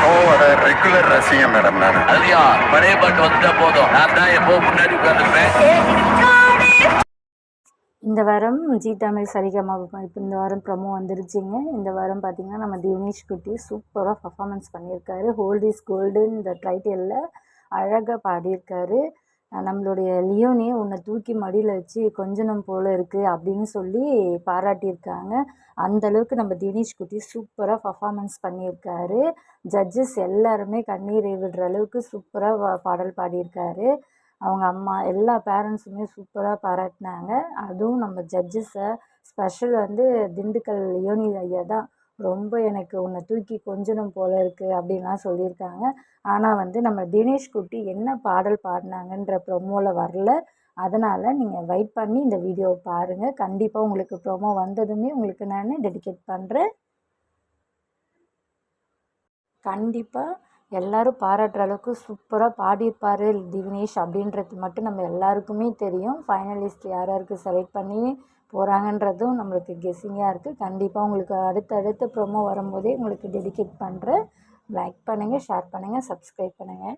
ஷோவோட ரெகுலர் ரசிகன் மேடம் நான். அதுலயா பழைய பாட்டு வந்துட்டா போதும். நான் தான் எப்போ முன்னாடி உட்காந்துருப்பேன் இந்த வாரம் ஜி தமிழ் சரிகமா இப்போ இந்த வாரம் ப்ரமோ வந்துருச்சுங்க. இந்த வாரம் பார்த்தீங்கன்னா நம்ம தினேஷ் குட்டி சூப்பராக பர்ஃபார்மன்ஸ் பண்ணியிருக்காரு. ஹோல்ட் இஸ் கோல்டு இந்த டைட்டிலில் அழகாக பாடியிருக்காரு. நம்மளுடைய லியோனே உன்னை தூக்கி மடியில் வச்சு கொஞ்சனம் போல் இருக்குது அப்படின்னு சொல்லி பாராட்டியிருக்காங்க. அந்த அளவுக்கு நம்ம தினேஷ் குட்டி சூப்பராக பர்ஃபாமன்ஸ் பண்ணியிருக்காரு. ஜட்ஜஸ் எல்லாருமே கண்ணீரை விடுற அளவுக்கு சூப்பராக பாடல் பாடியிருக்காரு. அவங்க அம்மா எல்லா பேரண்ட்ஸுமே சூப்பராக பாராட்டினாங்க. அதுவும் நம்ம ஜட்ஜஸை ஸ்பெஷல் வந்து திண்டுக்கல் லியோனி ஐயா தான் ரொம்ப எனக்கு உன்னை தூக்கி கொஞ்சணும் போல இருக்குது அப்படின்லாம் சொல்லியிருக்காங்க. ஆனால் வந்து நம்ம தினேஷ் குட்டி என்ன பாடல் பாடினாங்கன்ற ப்ரொமோவில் வரல. அதனால் நீங்கள் வெயிட் பண்ணி இந்த வீடியோவை பாருங்கள் கண்டிப்பாக உங்களுக்கு ப்ரொமோ வந்ததுமே உங்களுக்கு நான் டெடிகேட் பண்ணுறேன் கண்டிப்பாக எல்லாரும் பாராட்டுற அளவுக்கு சூப்பராக பாடியிருப்பார் திவினேஷ் அப்படின்றது மட்டும் நம்ம எல்லாருக்குமே தெரியும். ஃபைனலிஸ்ட் யார் யாருக்கு செலக்ட் பண்ணி போகிறாங்கன்றதும் நம்மளுக்கு கெஸ்ஸிங்காக இருக்குது கண்டிப்பாக உங்களுக்கு அடுத்தடுத்த ப்ரோமோ வரும்போதே உங்களுக்கு டெடிகேட் பண்ணுறேன் லைக் பண்ணுங்கள் ஷேர் பண்ணுங்கள் சப்ஸ்கிரைப் பண்ணுங்கள்